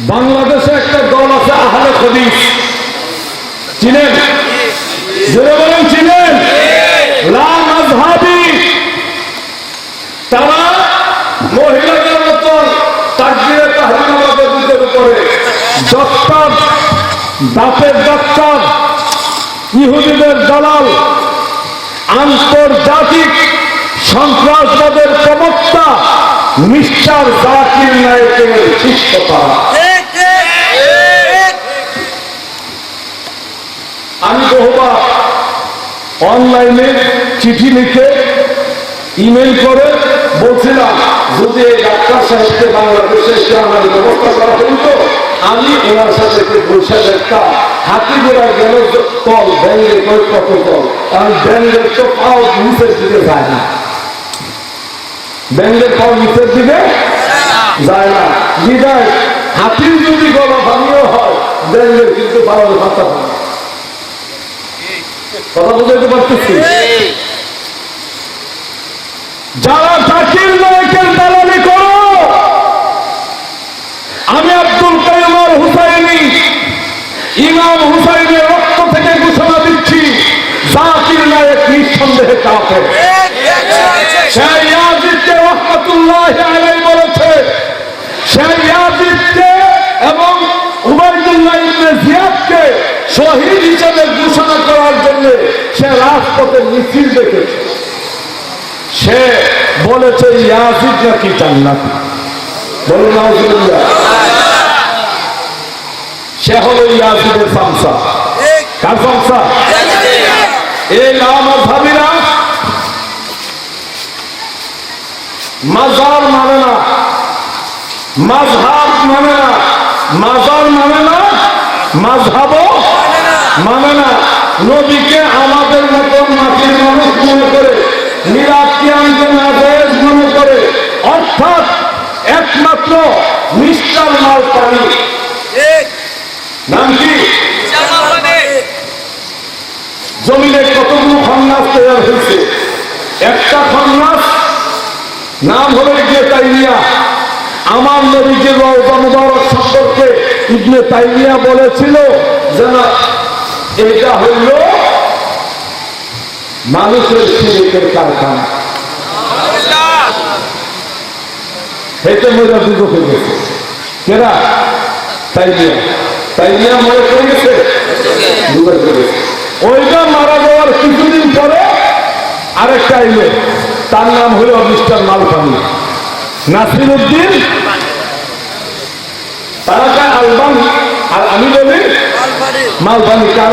বাংলাদেশে একটা দল আছে আহলে খদিস চিনেন? চিনেন? তারা মহিলাদের মতন উপরে ইহুদিদের দালাল, আন্তর্জাতিক সন্ত্রাসবাদের প্রবক্তা, মিস্টার জাকির নায়কের শিষ্যতা। আমি বহুবার অনলাইনে চিঠি লিখে ইমেল করে বলছিলাম, যদি এই ডাক্তার সাহেবকে বাংলাদেশে আমার ব্যবস্থা করা হইতো, আমি ওনার সাথে বসে দেখতাম। হাতি গোড়া গেল তল ব্যাঙ্গের কই কত তল কারণ ব্যাঙ্গের তো পাও নিচের দিকে যায় না। ব্যাঙ্গের পাও নিচের দিকে যায় না। বিদায়, হাতির যদি গলা ভাঙিও হয় ব্যাঙ্গের কিন্তু পাওয়ার ভাতা হয়। কথা বুঝাইতে পারতেছি? যারা জাকির নায়কের দালালি করো, আমি আব্দুল কাইমার হুসাইনি, ইমাম হুসাইনের রক্ত থেকে ঘোষণা দিচ্ছি, জাকির নায়ক নিঃসন্দেহে কাপে ইয়াজিদকে রহমতুল্লাহ আলাই বলেছে ইয়াজিদকে এবং উবাইদুল্লাহ ইবনে জিয়াদকে শহীদ হিসেবে ঘোষণা করার জন্য সে রাজপথে মিছিল দেখেছে। সে বলেছে, ইয়াজিদ নাকি বলুন সে হলো কার নাম ভাবিরা মাজার মানে না, মাঝহাব মানে না, মাজার মানে না, মাঝহাবও মানে না নবীকে আমাদের মতন মাটির মানুষ মনে করে নিরাকিয়ানকে মনে করে অর্থাৎ একমাত্র মিস্টার মাল পানি নাম কি? জমিনে কতগুলো খন্নাস তৈরি হয়েছে? একটা খন্নাস নাম হলো ইবনে তাইমিয়া। আমার নবীকে রওজা মুবারক সম্পর্কে ইবনে তাইমিয়া বলেছিল যে এটা হইল মানুষের শিরিকের কারখানা। হেঁটে মজা দুটো হয়ে গেছে। কেরা? তাইমিয়া তাইমিয়া মনে করে গেছে? দুবার করে গেছে। ওইটা মারা যাওয়ার কিছুদিন পরে আরেকটা আইলে, তার নাম হলো মিস্টার মালপানি নাসির উদ্দিন তারা আলবানি। আর আমি বলি মালপানি কার?